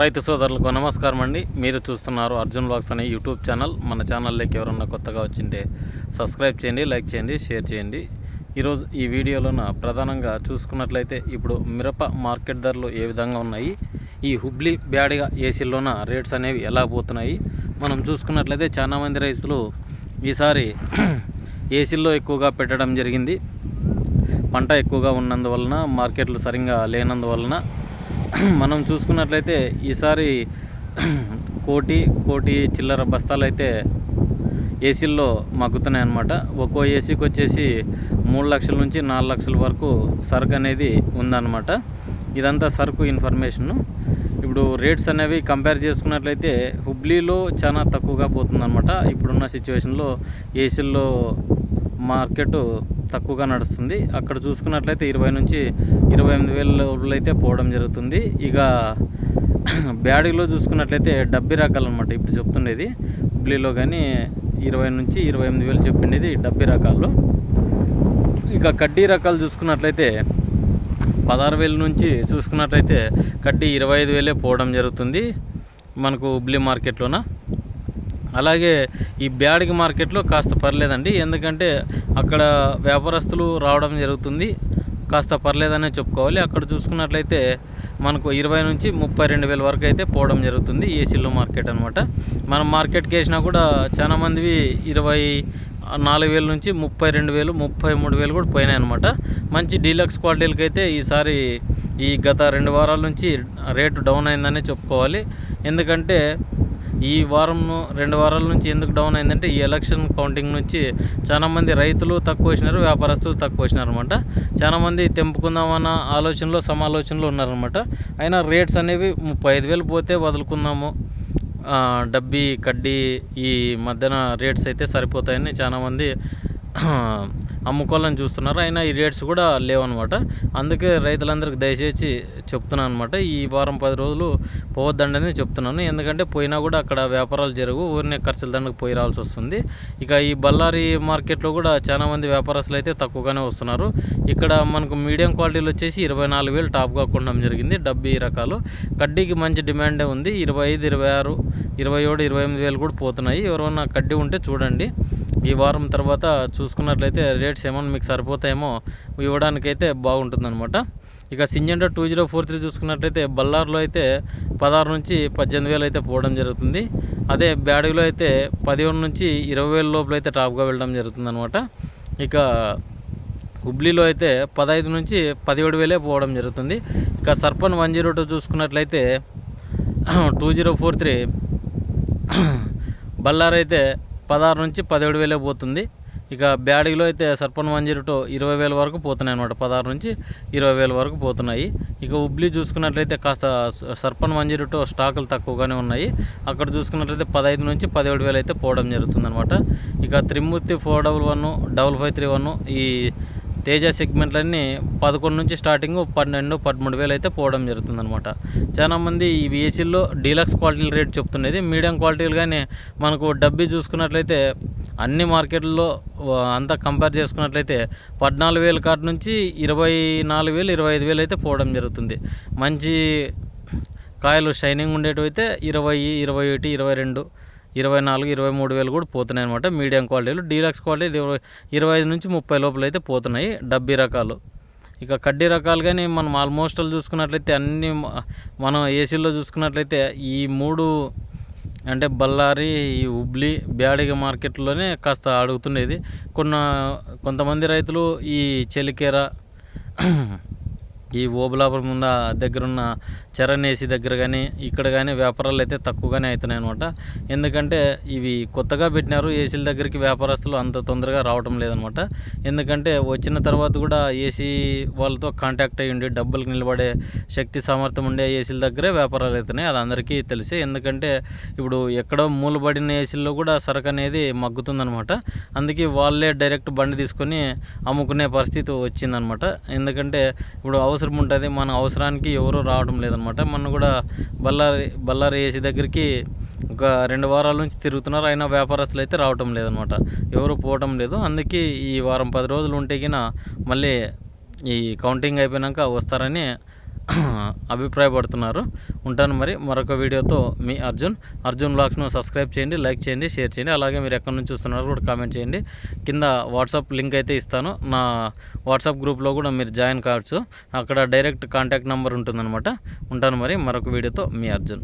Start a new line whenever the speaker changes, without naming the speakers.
రైతు సోదరులకు నమస్కారం అండి. మీరు చూస్తున్నారు అర్జున్ బ్లాగ్స్ అనే యూట్యూబ్ ఛానల్. మన ఛానల్లోకి ఎవరన్నా కొత్తగా వచ్చింటే సబ్స్క్రైబ్ చేయండి లైక్ చేయండి షేర్ చేయండి. ఈరోజు ఈ వీడియోలోన ప్రధానంగా చూసుకున్నట్లయితే ఇప్పుడు మిరప మార్కెట్ ధరలు ఏ విధంగా ఉన్నాయి ఈ హుబ్లీ బ్యాడ్గా ఏసీలోన రేట్స్ అనేవి ఎలా పోతున్నాయి మనం చూసుకున్నట్లయితే చాలామంది రైతులు ఈసారి ఏసీల్లో ఎక్కువగా పెట్టడం జరిగింది. పంట ఎక్కువగా ఉన్నందువలన మార్కెట్లు సరిగ్గా లేనందువలన మనం చూసుకున్నట్లయితే ఈసారి కోటి కోటి చిల్లర బస్తాలు అయితే ఏసీల్లో మగ్గుతున్నాయి అన్నమాట ఒక్కో ఏసీకి వచ్చేసి మూడు లక్షల నుంచి నాలుగు లక్షల వరకు సరుకు అనేది ఉందన్నమాట. ఇదంతా సరుకు ఇన్ఫర్మేషను. ఇప్పుడు రేట్స్ అనేవి కంపేర్ చేసుకున్నట్లయితే హుబ్లీలో చాలా తక్కువగా పోతుందన్నమాట. ఇప్పుడున్న సిచ్యువేషన్లో ఏసీల్లో మార్కెట్ తక్కువగా నడుస్తుంది. అక్కడ చూసుకున్నట్లయితే ఇరవై నుంచి ఇరవై ఎనిమిది వేల లోపల అయితే పోవడం జరుగుతుంది. ఇక బ్యాడీలో చూసుకున్నట్లయితే డబ్బి రకాలు అనమాట ఇప్పుడు చెప్తుండేది. హుబ్లీలో కానీ ఇరవై నుంచి ఇరవై ఎనిమిది వేలు చెప్పిండేది డబ్బి రకాల్లో ఇక కడ్డీ రకాలు చూసుకున్నట్లయితే పదహారు వేల నుంచి చూసుకున్నట్లయితే కడ్డీ ఇరవై ఐదు వేలే పోవడం జరుగుతుంది. మనకు హుబ్లీ మార్కెట్లోన? అలాగే ఈ బ్యాడిగి మార్కెట్లో కాస్త పర్లేదండి. ఎందుకంటే అక్కడ వ్యాపారస్తులు రావడం జరుగుతుంది. కాస్త పర్లేదనే చెప్పుకోవాలి. అక్కడ చూసుకున్నట్లయితే మనకు ఇరవై నుంచి ముప్పై రెండు వేల వరకు అయితే పోవడం జరుగుతుంది ఏసీలో మార్కెట్ అనమాట మనం మార్కెట్కి వేసినా కూడా చాలామందివి ఇరవై నాలుగు వేల నుంచి ముప్పై రెండు వేలు ముప్పై మూడు వేలు కూడా పోయినాయి అనమాట మంచి డీలక్స్ క్వాలిటీలకి అయితే ఈసారి ఈ గత రెండు వారాల నుంచి రేటు డౌన్ అయిందనే చెప్పుకోవాలి. ఎందుకంటే ఈ వారం రెండు వారాల నుంచి ఎందుకు డౌన్ అయిందంటే ఈ ఎలక్షన్ కౌంటింగ్ నుంచి చాలా మంది రైతులు తక్కువ వచ్చినారు వ్యాపారస్తులు తక్కువ వచ్చినారు అనమాట చాలా మంది తెంపుకుందామన్న ఆలోచనలో సమాలోచనలో ఉన్నారనమాట అయినా రేట్స్ అనేవి ముప్పై ఐదు వేలు పోతే వదులుకుందాము. డబ్బీ కడ్డీ ఈ మధ్యన రేట్స్ అయితే సరిపోతాయని చాలామంది అమ్ముకోవాలని చూస్తున్నారు. అయినా ఈ రేట్స్ కూడా లేవన్నమాట. అందుకే రైతులందరికీ దయచేసి చెప్తున్నాను అనమాట ఈ వారం పది రోజులు పోవద్దండని చెప్తున్నాను. ఎందుకంటే పోయినా కూడా అక్కడ వ్యాపారాలు జరుగు ఊరినే ఖర్చుల దండకు పోయి రావాల్సి వస్తుంది. ఇక ఈ బళ్ళారి మార్కెట్లో కూడా చాలా మంది వ్యాపారస్తులు అయితే తక్కువగానే వస్తున్నారు. ఇక్కడ మనకు మీడియం క్వాలిటీలు వచ్చేసి ఇరవై నాలుగు వేలు టాప్గా కొనడం జరిగింది. డబ్బీ రకాలు. కడ్డీకి మంచి డిమాండే ఉంది. ఇరవై ఐదు ఇరవై ఆరు ఇరవై ఏడు ఇరవై ఎనిమిది వేలు కూడా పోతున్నాయి. ఎవరైనా కడ్డీ ఉంటే చూడండి. ఈ వారం తర్వాత చూసుకున్నట్లయితే రేట్స్ ఏమైనా మీకు సరిపోతాయేమో ఇవ్వడానికైతే బాగుంటుందన్నమాట. ఇక సింజెండా టూ జీరో ఫోర్ త్రీ చూసుకున్నట్లయితే బల్లార్లో అయితే పదహారు నుంచి పద్దెనిమిది వేలు అయితే పోవడం జరుగుతుంది. అదే బ్యాడీలో అయితే పదిహేను నుంచి ఇరవై వేల లోపల అయితే టాప్గా వెళ్ళడం జరుగుతుంది అనమాట ఇక హుబ్లీలో అయితే పదహైదు నుంచి పదిహేడు వేలే పోవడం జరుగుతుంది. ఇక సర్పన్ వన్ జీరో టూ చూసుకున్నట్లయితే టూ జీరో ఫోర్ త్రీ బల్లార్ అయితే పదహారు నుంచి పదిహేడు వేలే పోతుంది. ఇక బ్యాడీలో అయితే సర్పన్ వన్ జీరో టూ ఇరవై వేల వరకు పోతున్నాయి అనమాట పదహారు నుంచి ఇరవై వేల వరకు పోతున్నాయి. ఇక ఉబ్లీ చూసుకున్నట్లయితే కాస్త స- సర్పన్ వన్ జీరో టూ స్టాకులు తక్కువగానే ఉన్నాయి. అక్కడ చూసుకున్నట్లయితే పదహైదు నుంచి పదిహేడు వేలు అయితే పోవడం జరుగుతుంది అనమాట ఇక Trimurthi four double one double five three one ఈ తేజ సెగ్మెంట్లన్నీ పదకొండు నుంచి స్టార్టింగ్ పన్నెండు పదమూడు వేలు అయితే పోవడం జరుగుతుంది అనమాట చాలామంది ఈ ఏసీల్లో డీలక్స్ క్వాలిటీల రేట్ చెప్తున్నది మీడియం క్వాలిటీలు కానీ మనకు డబ్బీ చూసుకున్నట్లయితే అన్ని మార్కెట్లలో అంతా కంపేర్ చేసుకున్నట్లయితే పద్నాలుగు వేల కాటి నుంచి ఇరవై నాలుగు వేలు ఇరవై ఐదు వేలు అయితే పోవడం జరుగుతుంది. మంచి కాయలు షైనింగ్ ఉండేటివైతే ఇరవై ఇరవై ఒకటి ఇరవై రెండు ఇరవై నాలుగు ఇరవై మూడు వేలు కూడా పోతున్నాయి అనమాట మీడియం క్వాలిటీలు డీలక్స్ క్వాలిటీ ఇరవై ఇరవై ఐదు నుంచి ముప్పై లోపల అయితే పోతున్నాయి డబ్బీ రకాలు. ఇక కడ్డీ రకాలు కానీ మనం ఆల్మోస్ట్ చూసుకున్నట్లయితే అన్ని మనం ఏసీలో చూసుకున్నట్లయితే ఈ మూడు అంటే బళ్ళారి ఈ హుబ్లీ బ్యాడిగ మార్కెట్లోనే కాస్త అడుగుతుండేది. కొన్న కొంతమంది రైతులు ఈ చెలికేర ఈ ఓబులాపురం ముంద దగ్గరున్న చరణ్ ఏసీ దగ్గర కానీ ఇక్కడ కానీ వ్యాపారాలు అయితే తక్కువగానే అవుతున్నాయి అనమాట ఎందుకంటే ఇవి కొత్తగా పెట్టినారు ఏసీల దగ్గరికి వ్యాపారస్తులు అంత తొందరగా రావటం లేదనమాట ఎందుకంటే వచ్చిన తర్వాత కూడా ఏసీ వాళ్ళతో కాంటాక్ట్ అయ్యి ఉండి డబ్బులకు నిలబడే శక్తి సామర్థ్యం ఉండే ఏసీల దగ్గరే వ్యాపారాలు అవుతున్నాయి. అది అందరికీ తెలిసే. ఎందుకంటే ఇప్పుడు ఎక్కడో మూలబడిన ఏసీల్లో కూడా సరుకు అనేది మగ్గుతుందనమాట అందుకే వాళ్ళే డైరెక్ట్ బండి తీసుకొని అమ్ముకునే పరిస్థితి వచ్చిందనమాట ఎందుకంటే ఇప్పుడు అవసరం ఉంటుంది మన అవసరానికి ఎవరు రావడం లేదనమాట మన కూడా బళ్ళారి బళ్ళారి ఏసీ దగ్గరికి ఒక రెండు వారాల నుంచి తిరుగుతున్నారు. అయినా వ్యాపారస్తులు అయితే రావటం లేదనమాట ఎవరు పోవటం లేదు. అందుకే ఈ వారం పది రోజులు ఉంటే గిన మళ్ళీ ఈ కౌంటింగ్ అయిపోయినాక వస్తారని అభిప్రాయపడుతున్నారు. ఉంటాను మరి మరొక వీడియోతో మీ అర్జున్. అర్జున్ బ్లాగ్స్ను సబ్స్క్రైబ్ చేయండి లైక్ చేయండి షేర్ చేయండి. అలాగే మీరు ఎక్కడి నుంచి చూస్తున్నారో కూడా కామెంట్ చేయండి. కింద వాట్సాప్ లింక్ అయితే ఇస్తాను. నా వాట్సాప్ గ్రూప్లో కూడా మీరు జాయిన్ కావచ్చు. అక్కడ డైరెక్ట్ కాంటాక్ట్ నెంబర్ ఉంటుందన్నమాట. ఉంటాను మరి మరొక వీడియోతో మీ అర్జున్.